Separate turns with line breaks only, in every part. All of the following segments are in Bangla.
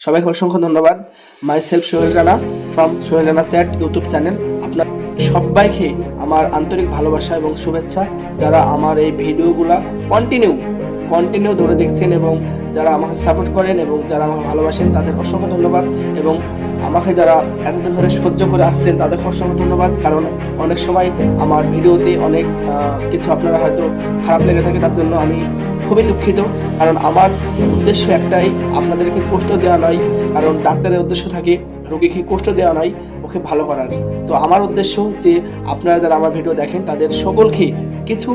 সবাইকে অসংখ্য ধন্যবাদ। My self Sohel Rana from Sohel Rana স্যাট ইউটিউব চ্যানেল আপনার সবাইকে আমার আন্তরিক ভালোবাসা এবং শুভেচ্ছা। যারা আমার এই ভিডিওগুলা কন্টিনিউ কন্টিনিউ ধরে দেখছেন এবং যারা আমাকে সাপোর্ট করেন এবং যারা আমাকে ভালোবাসেন, তাদের অসংখ্য ধন্যবাদ এবং আমাকে যারা এতদিন ধরে সহ্য করে আসছেন, তাদেরকে অসংখ্য ধন্যবাদ। কারণ অনেক সময় আমার ভিডিওতে অনেক কিছু আপনারা হয়তো খারাপ লেগে থাকে, তার জন্য আমি খুবই দুঃখিত। কারণ আমার উদ্দেশ্য একটাই, আপনাদেরকে কষ্ট দেওয়া নয়। কারণ ডাক্তারের উদ্দেশ্য থাকে, রোগীকে কষ্ট দেওয়া নয়, ওকে ভালো করার। তো আমার উদ্দেশ্য যে আপনারা যারা আমার ভিডিও দেখেন, তাদের সকলকে কিছু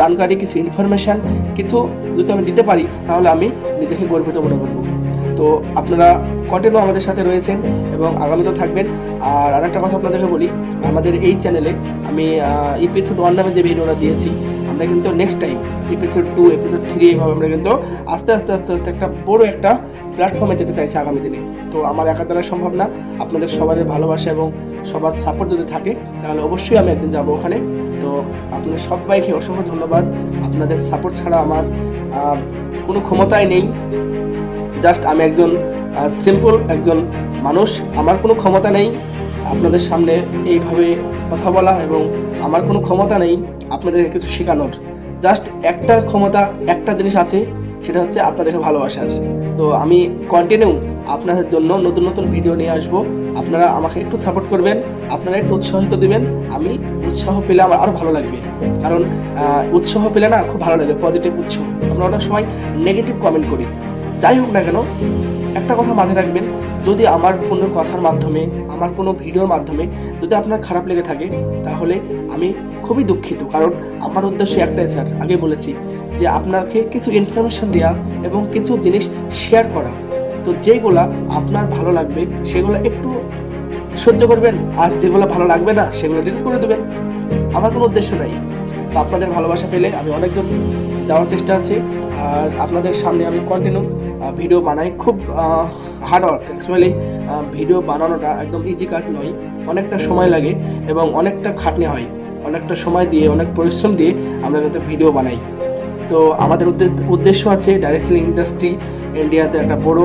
জানকারি, কিছু ইনফরমেশান কিছু যদি আমি দিতে পারি, তাহলে আমি নিজেকে গর্বিত মনে করব। তো আপনারা কন্টিনিউ আমাদের সাথে রয়েছেন এবং আগামীতেও থাকবেন। আর আরেকটা কথা আপনাদেরকে বলি, আমাদের এই চ্যানেলে আমি এপিসোড ওয়ান নামে যে ভিডিওটা দিয়েছি আমরা কিন্তু next time episode two episode three এইভাবে আমরা কিন্তু আস্তে আস্তে আস্তে আস্তে একটা বড় একটা প্ল্যাটফর্মে যেতে চাইছি আগামী দিনে। তো আমার একা দ্বারা সম্ভব না। আপনাদের সবার ভালোবাসা এবং সবার সাপোর্ট যদি থাকে, তাহলে অবশ্যই আমি একদিন যাব ওখানে। তো আপনাদের সবাইকে অসংখ্য ধন্যবাদ। আপনাদের সাপোর্ট ছাড়া আমার কোনো ক্ষমতাই নেই। জাস্ট আমি একজন সিম্পল একজন মানুষ। আমার কোনো ক্ষমতা নেই। আপনাদের সামনে এইভাবে কথা বলা এবং আমার কোনো ক্ষমতা নেই আপনাদেরকে কিছু শেখানোর। জাস্ট একটা ক্ষমতা, একটা জিনিস আছে, সেটা হচ্ছে আপনাদেরকে ভালোবাসার। তো আমি কন্টিনিউ আপনাদের জন্য নতুন নতুন ভিডিও নিয়ে আসব। আপনারা আমাকে একটু সাপোর্ট করবেন, আপনারা একটু উৎসাহিত দেবেন, আমি উৎসাহ পেলে আমার আরও ভালো লাগবে। কারণ উৎসাহ পেলে না খুব ভালো লাগে পজিটিভ উৎসাহ আমরা অনেক সময় নেগেটিভ কমেন্ট করি। যাই হোক না কেন, একটা কথা মাথায় রাখবেন, যদি আমার কোনো কথার মাধ্যমে আমার কোনো ভিডিওর মাধ্যমে যদি আপনার খারাপ লেগে থাকে, তাহলে আমি খুবই দুঃখিত। কারণ আমার উদ্দেশ্য একটাই স্যার, আগে বলেছি যে আপনাকে কিছু ইনফরমেশন দেওয়া এবং কিছু জিনিস শেয়ার করা। তো যেগুলা আপনার ভালো লাগবে, সেগুলো একটু সহ্য করবেন, আর যেগুলো ভালো লাগবে না, সেগুলো ডিলিট করে দেবেন। আমার কোনো উদ্দেশ্য নাই। তো আপনাদের ভালোবাসা পেলে আমি অনেকজন যাওয়ার চেষ্টা আছে, আর আপনাদের সামনে আমি কন্টিনিউ ভিডিও বানাই। খুব হার্ড ওয়ার্ক অ্যাকচুয়ালি ভিডিও বানানোটা একদম ইজি কাজ নয়। অনেকটা সময় লাগে এবং অনেকটা খাটনি হয়। অনেকটা সময় দিয়ে, অনেক পরিশ্রম দিয়ে আমরা কিন্তু ভিডিও বানাই। তো আমাদের উদ্দে- উদ্দেশ্য আছে ডাইরেক্ট সেলিং ইন্ডাস্ট্রি ইন্ডিয়াতে একটা বড়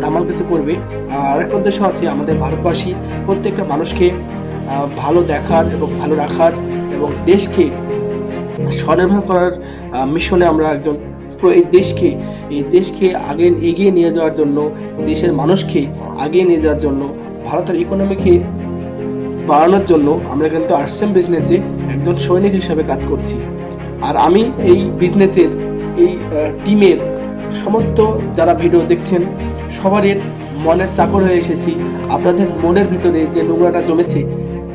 ধামাল কিছু করবে আর আরেকটা উদ্দেশ্য আছে আমাদের ভারতবাসী, প্রত্যেকটা মানুষকে ভালো দেখার এবং ভালো রাখার এবং দেশকে স্বনির্ভর করার মিশনে আমরা একজন এই দেশকে এই দেশকে আগে এগিয়ে নিয়ে যাওয়ার জন্য, দেশের মানুষকে আগিয়ে নিয়ে যাওয়ার জন্য, ভারতের ইকোনমিকে বাড়ানোর জন্য আমরা কিন্তু আর্টসেম বিজনেসে একজন সৈনিক হিসাবে কাজ করছি। আর আমি এই বিজনেসের এই টিমের সমস্ত যারা ভিডিও দেখছেন সবারই মনের চাকর হয়ে এসেছি। আপনাদের মনের ভিতরে যে নোংরাটা জমেছে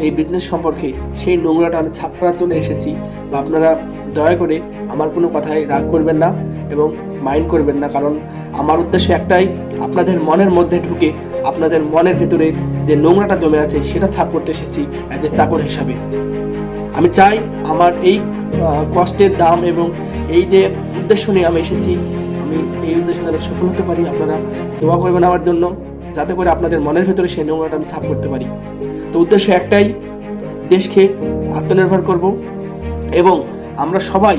এই বিজনেস সম্পর্কে সেই নোংরাটা আমি ছাপ করার জন্য এসেছি। তো আপনারা দয়া করে আমার কোনো কথায় রাগ করবেন না এবং মাইন্ড করবেন না, কারণ আমার উদ্দেশ্য একটাই, আপনাদের মনের মধ্যে ঢুকে আপনাদের মনের ভেতরে যে নোংরাটা জমে আছে সেটা ছাপ করতে এসেছি অ্যাজ এ চাকর হিসাবে। আমি চাই আমার এই কষ্টের দাম এবং এই যে উদ্দেশ্য নিয়ে আমি এসেছি, আমি এই উদ্দেশ্য যাতে সফল হতে পারি। আপনারা দোয়া করবেন আমার জন্য। যাতে করে আপনাদের মনের ভেতরে সেই নোংরাটা আমি ছাপ করতে পারি। তো উদ্দেশ্য একটাই, দেশকে আত্মনির্ভর করব এবং আমরা সবাই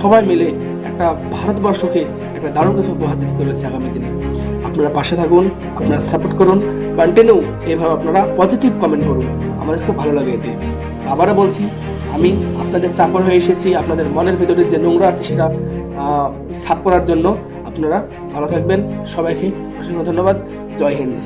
সবাই মিলে একটা ভারতবর্ষকে একটা দারুণ কিছু উপহার দিতে চলেছে আগামী দিনে। আপনারা পাশে থাকুন, আপনারা সাপোর্ট করুন কন্টিনিউ এভাবে আপনারা পজিটিভ কমেন্ট করুন। আমাদের খুব ভালো লাগে এতে। আবারও বলছি, আমি আপনাদের চাপর হয়ে এসেছি, আপনাদের মনের ভেতরে যে নোংরা আছে সেটা সাফ করার জন্য। আপনারা ভালো থাকবেন। সবাইকে অসংখ্য ধন্যবাদ। জয় হিন্দ।